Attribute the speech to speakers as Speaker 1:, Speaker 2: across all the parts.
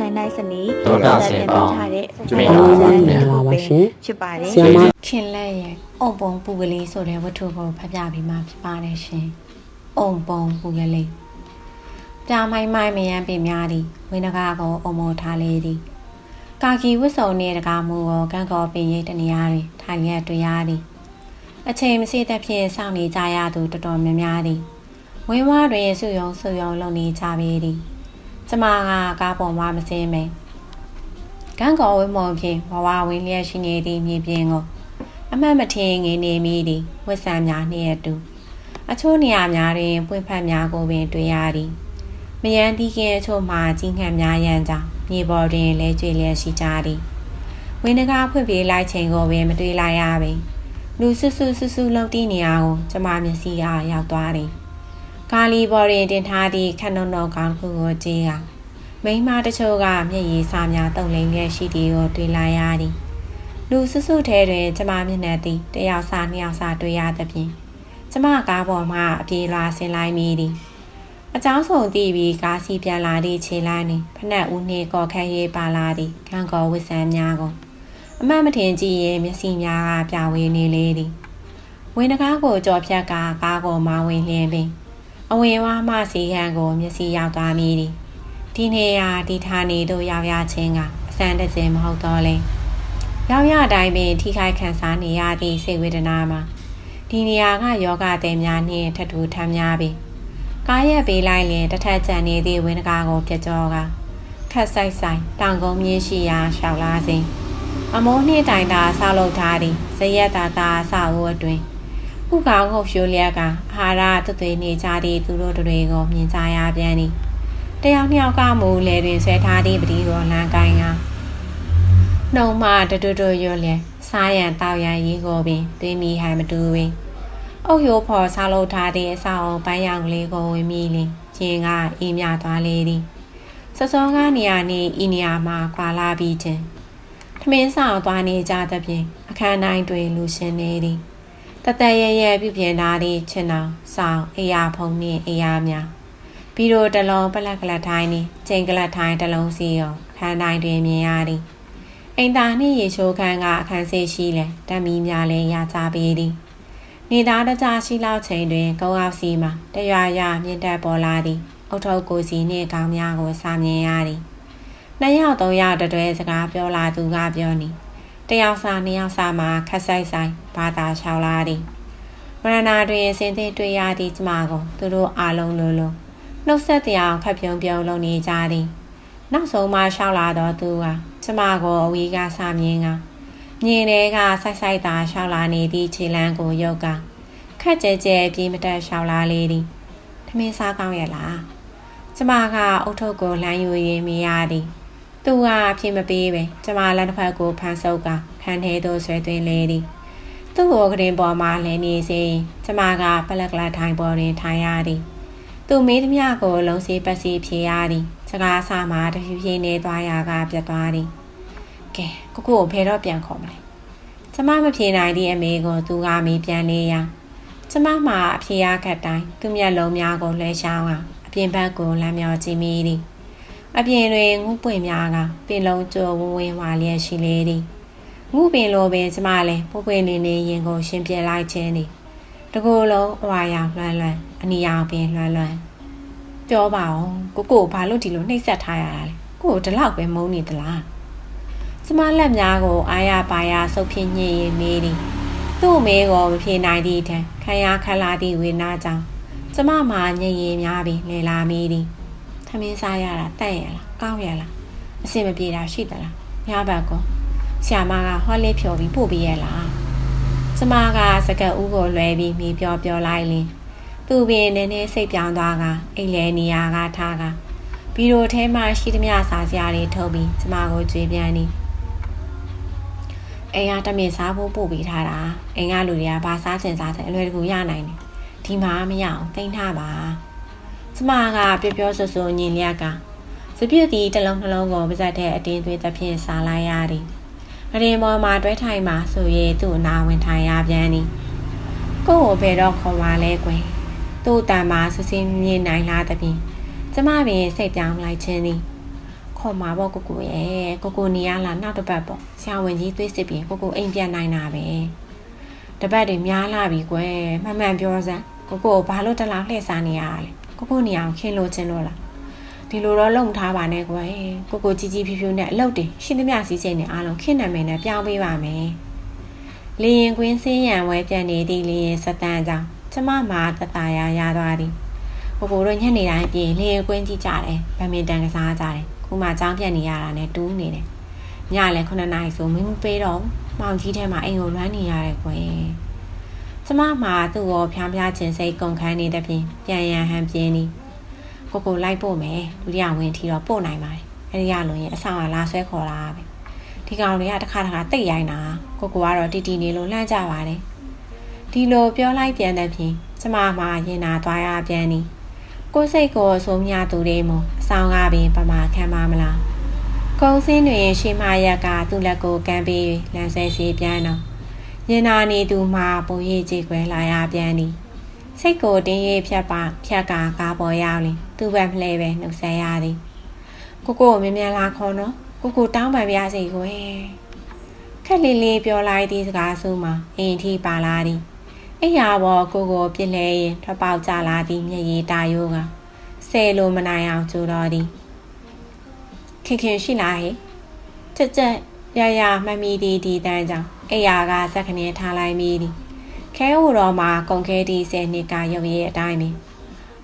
Speaker 1: နိုင်နိုင်စနီ
Speaker 2: ဒေါက်တာဆင်ပေါင်း
Speaker 1: ထားတဲ့
Speaker 2: ကျွေးပါပါ
Speaker 3: မင်္ဂလာပါရှင်
Speaker 1: ဖြစ်ပါတယ်
Speaker 3: ဆီယမ
Speaker 4: ခင်လက်ရဲ့အုံပုံပူကလေးဆိုတဲ့ဝတ္ထုကိုဖတ်ပြပြီးမှဖြစ်ပါတယ်ရှင်။အုံပုံပူကလေးပြမိုင်းမိုင်းမယမ်းပင်များသည်ဝင်းတကားကိုအုံမောထားလေသည်။ကာကီဝတ်စုံနှင့်တကားမူကိုကန့်ကောပင်ရိတ်တနေရာတွင်ထိုင်ရတွေ့ရသည်။အချိန်မစေတဲ့ဖြင့်စောင့်နေကြရသူတော်တော်များများသည်။ဝင်းဝါတွင်ဆုယုံဆုယုံလုံနေကြပေသည်။ ကျမကကားပေါ်မှမစင်းမေ။ကန့်ကောဝင်းမုံဖြင့်ဘဝဝင်းလျက်ရှိနေသည့်မြေပြင်ကိုအမှတ်မထင်ငင်းနေမိသည်ဝတ်ဆံများနှင့်အတူအချို့နေရာများတွင်ပွင့်ဖက်များကိုပင်တွေ့ရသည်မယန်းသီးကင်းအချို့မှာကြီးငှက်များရန်ကြောင့်မြေပေါ်တွင်လဲကျွေလျက်ရှိကြသည်ဝင်းတကားဖွင့်ပြေးလိုက်ချိန်ကိုပင်မတွေ့လိုက်ရပေလူဆူဆူဆူဆူလှုပ်သည့်နေရာကိုကျမမျက်စိအားရောက်သွားသည် ကာလီပေါ်တွင်တင်ထားသည့်ခန့်နှုန်းတော်ကောင်းခုကိုကြည့်ကမိမတချို့ကမျက်ရည်စာများတုံလိမ်လျက်ရှိသည်ကိုတွေ့လာရသည်လူစုစုထဲတွင်ကျမမျက်နှာသည်တယောက်စာနှစ်ယောက်စာတွေ့ရသဖြင့်ကျမကားပေါ်မှအပြေးလာဆင်းလိုက်မိသည်အကြောင်းဆုံးသိပြီးကားစီပြန်လာသည့်ခြေလမ်းတွင်ဖနက်ဦးနှင့်ကော်ခန့်ရေးပါလာသည့်ခံကော်ဝစ်ဆန်များကိုအမှတ်မထင်ကြည့်ရင်မျက်စိများကပြဝေးနေလေသည်ဝင်တကားကိုကြော်ဖြတ်ကားကားကိုမဝင်လျင်ပင် အဝင်ဝါမှစီခံကို မျက်စိရောက်သွားမိသည်ဒီနေရာဒီဌာနေတို့ရောက်ရခြင်းကအစမ်းတစင်မဟုတ်တော့လဲရောက်ရတိုင်းပင်ထိခိုက်ခံစားနေရသည့်စိတ်ဝေဒနာမှာဒီနေရာကယောဂတဲ့များနှင့်ထထူထမ်းများပင်ကားရက်ပေးလိုက်ရင်တစ်ထက်ကျန်နေသည့်ဝင်းတကားကိုပြကြောကခက်ဆိုင်ဆိုင်တောင်ကုန်းမြင့်ရှိရာရှောက်လာစဉ်အမိုးနှင့်တိုင်တာဆောက်လုပ်ထားသည့်ဇရက်တာတာအဆောက်အဦအတွင် ဥကောင်းခုတ်ဖြိုးလျက်ကအာဟာရသွေးနေကြသည့်သူတို့တွေကိုမြင်ကြရပြန်သည်တယောက်နှစ်ယောက်ကမူလေတွင်ဆွဲထားသည့်ပတိကိုလမ်းကိုင်းကနှုံမတတူတူရွလျက်စားရန်တောက်ရန်ရေးကိုပင်သွေးမိဟန်မတူပင်အုတ်ရိုးဖော်ဆောက်လုပ်ထားတဲ့အဆောက်အုံပန်းရောင်ကလေးကိုဝင်မိလင်ရင်ကအေးမြသွားလေသည်စောစောကနေရာနေဤနေရာမှာခွာလာပြီးခြင်းထမင်းဆောင်သွားနေကြသဖြင့်အခန်းတိုင်းတွင်လူရှင်နေသည် တသက်ရရပြုပြင်ထားသည့်ချင်းတော်ဆောင်အေယာဖုံနှင့်အေယာများပြီးတော့တလုံးပလက်ကလတ်ထိုင်းနှင့်ချိန်ကလတ်ထိုင်းတလုံးစီရောအခန်းတိုင်းတွင်မြင်ရသည်အိမ်သာနှင့်ရေချိုးခန်းကအခန်းဆေးရှိလဲတမ်းမီများလဲရကြပေသည်နေသားတကြရှိလောက်ချိန်တွင်ကုန်းအောင်စီမှာတရွာရွာမြင့်တက်ပေါ်လာသည်အုတ်ထုပ်ကိုစီနှင့်ကောင်းများကိုစာမြင်ရသည်နှစ်ယောက်သုံးယောက်တတွဲစကားပြောလာသူကပြောနီ တယောက်စာနှစ်ယောက်စာမှာခက်ဆိုင်ဆိုင်ဘာသာလျှောက်လာသည်မရဏတွင်စင်သေးတွေ့ရသည့်ကျမကိုသူတို့အားလုံးလုံးလုံးနှုတ်ဆက်တရားခပ်ပြုံးပြုံးလုံးနေကြသည်နောက်ဆုံးမှရှောက်လာတော့သူကကျမကိုအဝေးကစမြင်ကမြင်တဲ့ကဆိုက်ဆိုက်သာရှောက်လာနေသည့်ခြေလမ်းကိုရုပ်ကခက်ကြဲကြဲပြေးမတက်ရှောက်လာလေသည်ထမင်းစားကောင်းရဲ့လားကျမကအုတ်ထုပ်ကိုလှမ်းယူရင်းမိရသည် သူကအဖြစ်မပေးပဲကျမလက်တစ်ဖက်ကိုဖန်ဆုပ်ကခန်းထဲသို့ဆွဲသွင်းလေသည်သူ့ကိုကရင်ပေါ်မှာလဲနေစေကျမကပလက်ကလထိုင်ပေါ်တွင်ထိုင်ရသည်သူမေးသမျှကိုလုံးစေးပတ်စီဖြေရသည်စကားဆမှာတဖြည်းဖြည်းနေသွားရာကပြတ်သွားသည်ကဲကိုကိုကိုဖယ်တော့ပြန်ခေါ်မလဲကျမမဖြေနိုင်သည့်အမေကိုသူကမေးပြန်လေရာကျမမှာအဖြေရခတ်တိုင်းသူမျက်လုံးများကိုလှဲရှောင်းကအပြင်ဘက်ကိုလမ်းမြော်ကြည့်မိသည် အပြင်တွင်ငုပွင့်များကပင်လုံးကျော်ဝင်းဝင်းဝါလျက်ရှိလေသည်ငုပင်လိုပင်ကျမလည်းပုပ်ပွင့်နေနေရင်ကိုရှင်းပြလိုက်ခြင်းသည်တကူလုံးအဝါရောင်လွှမ်းလွှမ်းအနီရောင်ပင်လွှမ်းလွှမ်းပြောပါအောင်ကိုကိုဘာလို့ဒီလိုနှိပ်စက်ထားရတာလဲကိုကိုဒီလောက်ပဲမုန်းနေသလားကျမလက်များကိုအာရပါရဆုပ်ဖြစ်ညှင်ရင်မေးသည်သူ့အမေကိုမဖြေနိုင်သည့်အထက်ခံရခက်လာသည့်ဝေနာကြောင့်ကျမမှာညင်ရင်များပြီးလေလာမိသည် ထမင်းစားရတာတန့်ရလားကောင်းရလားအဆင်မပြေတာရှိသလားညဘက်ကောဆ iam မကဟောလေးဖြော်ပြီးပို့ပေးရလားကျမကစကတ်ဦးကိုလွှဲပြီးမိပြောပြောလိုက်လင်သူပင်နည်းနည်းစိတ်ပြောင်းသွားကအိတ်လဲနေရာကထားကဗီဒီယိုထဲမှာရှိသမျှစာစရာတွေထုတ်ပြီးကျမကိုကြွေးပြန်နေအိမ်ကတမင်စားဖို့ပို့ပေးထားတာအိမ်ကလူတွေကဘာစားချင်စားချင်အလွယ်တကူရနိုင်တယ်ဒီမှာမရအောင်တိမ့်ထားပါကျ မကပြောပြောဆိုဆိုညင်လျက်ကစပြည့်တီတစ်လုံးနှလုံးကိုပါဇက်တဲ့အတင်းသွေးသဖြင့်စားလိုက်ရသည်အရင်ပေါ်မှာတွဲထိုင်မှာဆိုရင်သူ့အနာဝင်ထိုင်ရပြန်သည်ကိုယ့်ကိုဘယ်တော့ခေါ်ပါလဲကွယ်သူ့တန်မှာစစင်းမြင်နိုင်လားတပင်ကျမပင်စိတ်ပြောင်းလိုက်ခြင်းသည်ခခေါ်မှာပေါ့ကိုကိုရဲ့ကိုကိုနေရလားနောက်တစ်ပတ်ပေါ့ဆရာဝန်ကြီးသွေးစစ်ပြီးကိုကိုအိမ်ပြန်နိုင်တာပဲတပတ်တွေများလာပြီကွယ်မှန်မှန်ပြောစမ်းကိုကိုဘာလို့တလားလှည့်စားနေရလဲ ကိုကိုနေအောင်ခင်းလို့ချင်းလို့လားဒီလိုတော့လုံထားပါနဲ့ကွယ်ကိုကိုကြီးကြီးဖြူဖြူနဲ့အလုပ်တွေရှင်းသမျှစီးစိမ်နဲ့အားလုံးခင်းနာမည်နဲ့ပြောင်းပေးပါမယ်လေရင်ကွင်းစင်းရံဝဲပြန်နေသည့်လေရင်စတန်ကြောင့်ကျမမှာတတရာရသွားသည်ကိုကိုတို့ညနေတိုင်းပြင်လေကွင်းကြည့်ကြတယ်ဗမင်တန်ကစားကြတယ်ခုမှကြောင်းပြက်နေရတာနဲ့တူးနေတယ်ညလည်း9နာရီဆိုမင်းမပေးတော့မောင်ကြီးထဲမှာအိမ်ကိုလွမ်းနေရတယ်ကွယ် ကျမမှာသူ့ကိုဖျားဖျားချင်းစိတ်ကုန်ခန်းနေတဲ့ပြင်ပြန်ရန်ဟန်ပြင်းနေကိုကိုလိုက်ပို့မယ်ဒုတိယဝင်ထီတော့ပို့နိုင်ပါတယ်အဲဒီကလုံရင်အဆောင်ကလာဆွဲခေါ်လာပဲဒီကောင်တွေကတစ်ခါတစ်ခါတိတ်ရိုင်းတာကိုကိုကတော့တီတီနေလို့လှမ်းကြပါတယ်ဒီလိုပြောလိုက်ပြန်တဲ့ပြင်ကျမမှာရင်နာသွားရပြန်နေကိုယ်စိတ်ကိုဆိုမြသူတွေမို့အဆောင်ကပင်ပမာခံပါမလားကုံစင်းတွင်ရှေးမရက်ကသူ့လက်ကိုကမ်းပြီးလမ်းဆဲစီပြန်တော့ ရင်နာနေသူမှပုံရိပ်ကြည့်ခွဲလာရပြန်သည်စိတ်ကိုတင်းရိပ်ဖြတ်ပါဖြတ်ကာကားပေါ်ရောက်လင်သူ့ဘက်မလဲပဲနှုတ်ဆက်ရသည်ကိုကိုကိုမြင်မြန်လာခေါ်နော်ကိုကိုတောင်းပန်ပြစီကိုဟဲ့ခက်လေးလေးပြောလိုက်သည့်စကားဆိုမှအင်ထိပါလာသည်အိယာဘောကိုကိုပြစ်လဲရင်ထွက်ပေါက်ကြလာသည်မျက်ရည်တာယိုးကဆဲလိုမနိုင်အောင်ကြိုးတော်သည်ခင်ခင်ရှိလားဟဲ့ချက်ချက် ရရမမီဒီဒီတန်းကြောင့်အိယာကစက်ခနေထားလိုက်မိသည်ခဲဟိုတော်မှာကုန်ခဲဒီဆယ်နှစ်ကရုပ်ရည်အတိုင်းပဲ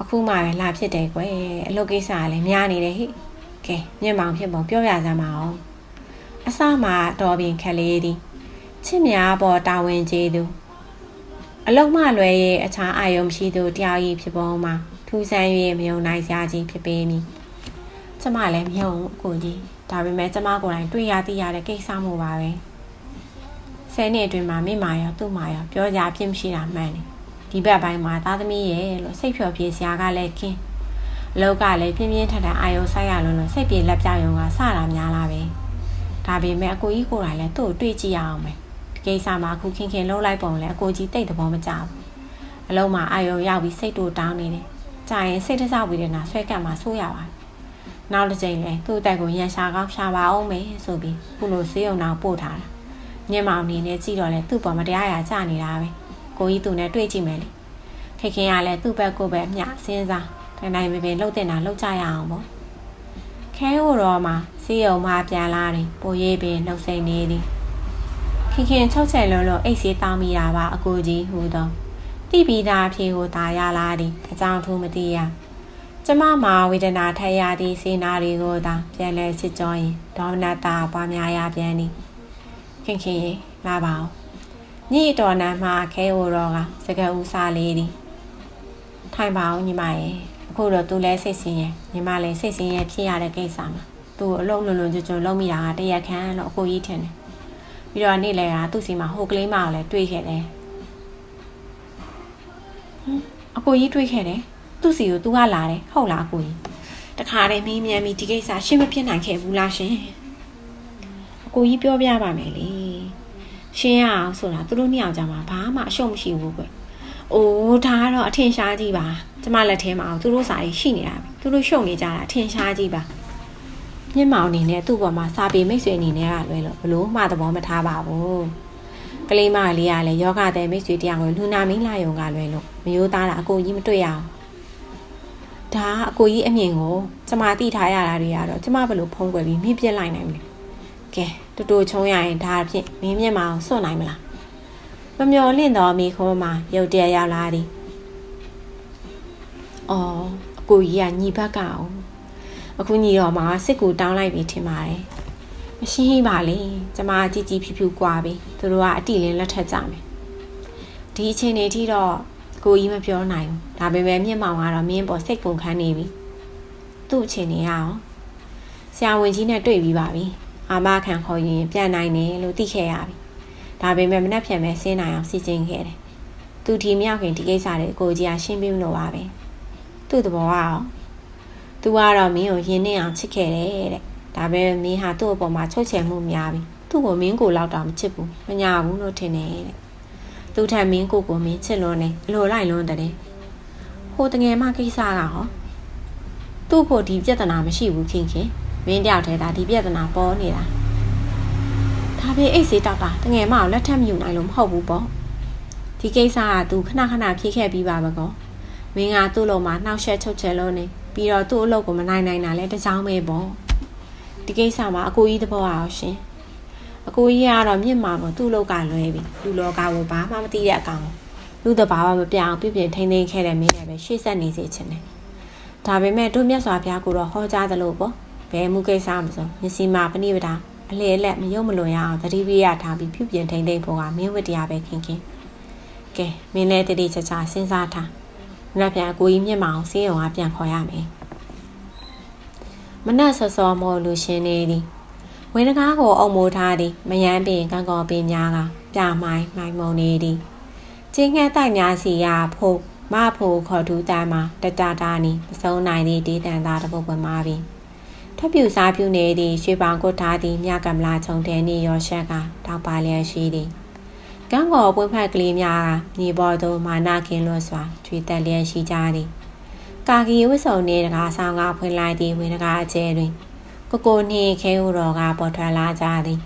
Speaker 4: အခုမှပဲလာဖြစ်တယ်ကွယ်အလုပ်ကိစ္စကလည်းများနေတယ်ဟိကဲမြင့်မောင်ဖြစ်ပုံပြောပြစမ်းပါအောင်အစမှတော်ပင်ခက်လေးသည်ချစ်များပေါ်တာဝန်ကျေးသူအလုံးမလွယ်ရဲ့အခြားအာယုံရှိသူတယောက်ကြီးဖြစ်ပုံမှာထူးဆန်း၍မယုံနိုင်စရာကြီးဖြစ်ပေမည်ကျမလည်းမယုံဘူးအကိုကြီး ဒါပေမဲ့ကျမကိုယ်တိုင်တွေ့ရသိရတဲ့ကိစ္စမျိုးပါပဲဆယ်နှစ်အတွင်းမှာမိမာရောသူ့မာရောပြောကြအဖြစ်မရှိတာမှန်တယ်ဒီဘက်ပိုင်းမှာသားသမီးရဲ့လို့စိတ်ဖြော်ပြေစရာကလည်းခင်းအလောက်ကလည်းပြင်းပြင်းထန်ထန်အာယုံဆိုင်ရလို့လို့စိတ်ပြေလက်ပြောင်ရုံကစတာများလာပဲဒါပေမဲ့အကိုကြီးကိုယ်တိုင်လည်းသူ့ကိုတွေ့ကြည့်ရအောင်မယ်ကိစ္စမှာအခုခင်ခင်လှုပ်လိုက်ပုံလဲအကိုကြီးတိတ်သဘောမကျဘူးအလုံးမှာအာယုံရောက်ပြီးစိတ်တူတောင်းနေတယ်ကြာရင်စိတ်တစဝေဒနာဆွဲကပ်မှာဆိုးရပါတယ် နောက်တစ်ချိန်လဲသူ့အတက်ကိုရန်ရှာကောင်းရှာပါအောင်မယ်ဆိုပြီးခုလိုဆေးရုံတော်ပို့ထားတာညင်မောင်နေနဲ့ကြည့်တော့လဲသူ့ပေါ်မတရားရာကြနေတာပဲကိုကြီးသူနဲ့တွေ့ကြည့်မယ်လေခင်ခင်ကလည်းသူ့ဘက်ကိုပဲမျှစဉ်းစားတိုင်းတိုင်းပဲပဲလှုပ်တင်တာလှုပ်ကြရအောင်ပေါ့ခဲဟိုတော့မှာဆေးရုံမှာပြန်လာတယ်ပိုရေးပင်နှုတ်ဆက်နေသည်ခင်ခင်ချုပ်ချယ်လုံးလုံးအိတ်ဆေးတောင်းမိတာပါအကိုကြီးဟူတော့တိပီတာဖြေကိုဒါရလာသည်အကြောင်းထူးမသိရ ကျမမှာဝေဒနာထက်ရသည့်စေနာတွေကိုသာပြန်လဲစစ်ကြောရင်ဒေါမနတာပွားများရပြန်သည်ခင်ခင်ရေလာပါအောင်ညိတော်နံမှာခဲဟိုတော့ကစကဦးစားလေးသည်ထိုင်ပါအောင်ညီမရေအခုတော့သူလဲစိတ်ဆင်းရဲညီမလည်းစိတ်ဆင်းရဲဖြစ်ရတဲ့ကိစ္စမှာသူ့အလုံးလုံးလုံးကြွကြွလုံးမိတာကတရက်ခန့်တော့အကိုကြီးထင်တယ်ပြီးတော့နေ့လဲကသူ့စီမှာဟိုကလေးမကိုလည်းတွေ့ခဲ့တယ်ဟမ်အကိုကြီးတွေ့ခဲ့တယ် သူ့စီကို तू ကလာတယ်ဟုတ်လားအကိုကြီးတခါတည်းမင်းမြန်ပြီးဒီကိစ္စရှင်းမဖြစ်နိုင်ခဲ့ဘူးလားရှင်အကိုကြီးပြောပြပါမယ်လေရှင်းရအောင်ဆိုတာသူတို့နှစ်ယောက်ကြားမှာဘာမှအရှုံးမရှိဘူးကွအိုးဒါကတော့အထင်ရှားကြီးပါကျမလက်ထဲမှာအောင်သူတို့စာရေးရှိနေတာပဲသူတို့ရှုံနေကြတာအထင်ရှားကြီးပါမြင့်မောင်အနေနဲ့သူ့ဘော်မှာစာပေမိတ်ဆွေအနေနဲ့ကလွဲလို့ဘလို့မှသဘောမထားပါဘူးကလေးမလေးကလည်းယောဂတဲ့မိတ်ဆွေတရားကိုလူနာမင်းလာယုံကလွဲလို့မယိုးသားတာအကိုကြီးမတွေ့ရအောင် ဒါကအကိုကြီးအမြင်ကိုကျမသိထားရတာတွေကတော့ကျမဘယ်လိုဖုံးကွယ်ပြီးမြင့်ပြစ်လိုက်နိုင်မလဲကဲတူတူချုံရရင်ဒါအဖြစ်မင်းမြင့်မအောင်စွန့်နိုင်မလားမမျော်လင့်တော်မိခိုးမှာရုတ်တရက်ရောက်လာသည်အော်အကိုကြီးကညီဘက်ကအောင်အခုညီတော်မှာစစ်ကူတောင်းလိုက်ပြီထင်ပါတယ်။မရှိပါလေ။ကျမကြည်ကြည်ဖြူဖြူကွာပြီ။သူတို့ကအတိလင်းလက်ထက်ကြမယ်။ဒီအချိန်လေးထိတော့ ကိုကြီးမပြောနိုင်ဘူး။ဒါပေမဲ့မြင့်မောင်ကတော့မင်းပေါ်စိတ်ကုန်ခန်းနေပြီ။သူ့အချိန်လေးအောင်ဆရာဝန်ကြီးနဲ့တွေ့ပြီးပါပြီ။အာမခံခေါ်ရင်ပြန်နိုင်တယ်လို့သိခဲ့ရပြီ။ဒါပေမဲ့မနှက်ဖြန်ပဲဆင်းနိုင်အောင်စီစဉ်ခဲ့တယ်။သူဒီမြောက်ခင်ဒီကိစ္စတွေကိုကြီးကရှင်းပြမလို့ပါပဲ။သူ့သဘောကရော तू ကတော့မင်းကိုယင်းနေအောင်ချစ်ခဲ့တယ်တဲ့ဒါပေမဲ့မင်းဟာသူ့အပေါ်မှာချုပ်ချယ်မှုများပြီသူ့ကိုမင်းကိုလောက်တော့မချစ်ဘူးမညာဘူးလို့ထင်တယ်တဲ့ သူထက်မင်းကိုကိုမင်းချစ်လို့နေအလိုလိုက်လွန်းတဲ့ဟိုတငယ်မကိစ္စကဟောသူ့ဖို့ဒီပြဿနာမရှိဘူးခင်ခင်မင်းတယောက်တည်းဒါဒီပြဿနာပေါ်နေတာဒါပေအိတ်စေးတောက်တာတငယ်မအောင်လက်ထပ်မယူနိုင်လို့မဟုတ်ဘူးပေါ့ဒီကိစ္စက तू ခဏခဏဖြေခဲ့ပြီးပါမကောမင်းကသူ့လုံးမှာနှောက်ယှက်ချုပ်ချယ်လို့နေပြီးတော့သူ့အလုပ်ကိုမနိုင်နိုင်တာလဲတကြောင်ပဲပေါ့ဒီကိစ္စမှာအကိုကြီးသဘောအောင်ရှင် အကိုကြီးကတော့မြင့်မှာပေါ့သူ့လောက်ကလွဲပြီလူလောကကိုဘာမှမသိတဲ့အကောင်လူတဘာမှမပြအောင်ပြပြထိန်ထိန်ခဲ့တဲ့မင်းလည်းပဲရှေ့ဆက်နေစေချင်တယ်ဒါပေမဲ့တို့မြတ်စွာဘုရားကတော့ဟောကြားသလိုပေါ့ဘယ်မှုကိစ္စမဆိုမျက်စိမှာပဏိပဒါအလေလက်မယုံမလွန်ရအောင်သတိပိယထားပြီးပြုပြင်ထိန်ထိန်ဖို့ကမင်းဝတ္တရားပဲခင်ခင်ကဲမင်းလည်းတတိချာချာစဉ်းစားထားမနေ့ပြန်အကိုကြီးမြင့်မအောင်စေးရုံကပြန်ခေါ်ရမယ်မနက်စောစောမော်လူရှင်နေသည် ဝင်းတကားကိုအုံမိုးထားသည်မယမ်းပင်ကံကောပင်များကပြမိုင်းမိုင်းမုံနေသည်ကျင်းငှက်တိုက်များစီရဖို့မဖို့ခေါ်ထူးတမ်းမှာတတတာနီမဆုံးနိုင်သည့်ဒေးတန်သားတစ်ပုဒ်ပမာပြီထပ်ပြူစားပြူနေသည့်ရွှေပောင်ကိုထားသည့်မြကမလာချုံတဲနေရောရှက်ကတောက်ပါလျက်ရှိသည်ကံကောပွင့်ဖက်ကလေးများကမြေပေါ်သို့မာနာခင်လွတ်စွာထွေတက်လျက်ရှိကြသည်ကာကီဝစ်စုံနေတကားဆောင်ကဖွင့်လိုက်သည့်ဝင်းတကားအကျဲတွင် ကိုကိုနှင်းခဲဦးတော်ကပေါ်ထွက်လာကြသည်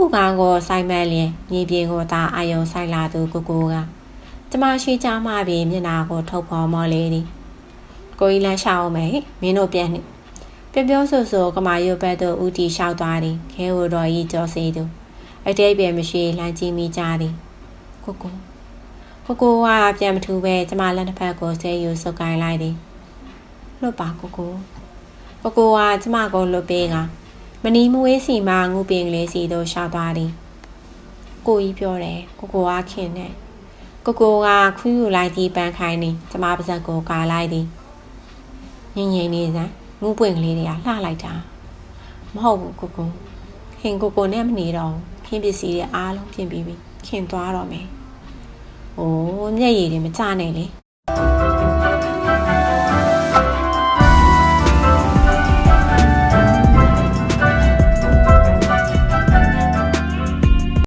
Speaker 4: ဥကံကိုဆိုင်မက်လျင်မြေပြင်ကိုသာအာယုံဆိုင်လာသူကိုကိုကကျမရှိကြမှပြီးမျက်နာကိုထုတ်ဖော်မော်လေးသည်ကိုကြီးလန်းရှောင်းမယ်မင်းတို့ပြန်နှင့်ပြပြောဆိုဆိုကမာရွတ်ဘက်သို့ဦးတီလျှောက်သွားသည်ခဲဦးတော်ဤကြောစီသူအတိတ်ပဲမရှိလှမ်းကြည့်မိကြသည်ကိုကိုကိုကိုကပြန်မထူပဲကျမလက်တစ်ဖက်ကိုဆဲယူစုပ်ကိုင်းလိုက်သည်လွတ်ပါကိုကို ကိုကိုကကျမကိုလွတ်ပေးကမနီမွေးစီမှငုပင်ကလေးစီတို့ရှောက်သွားသည်ကိုကြီးပြောတယ်ကိုကိုကခင်တယ်ကိုကိုကခွယူလိုက်သည်ပန်းခိုင်းနေကျမပါဇက်ကိုကာလိုက်သည်ငင်ငင်နေစမ်းငုပွင့်ကလေးတွေကလှလိုက်တာမဟုတ်ဘူးကိုကိုခင်ကိုကိုနဲ့မနေတော့ဘူးခင်ပစ္စည်းတွေအားလုံးပြင်ပြီးပြီခင်သွားတော့မယ်။အိုးမျက်ရည်တွေမကျနိုင်လေ။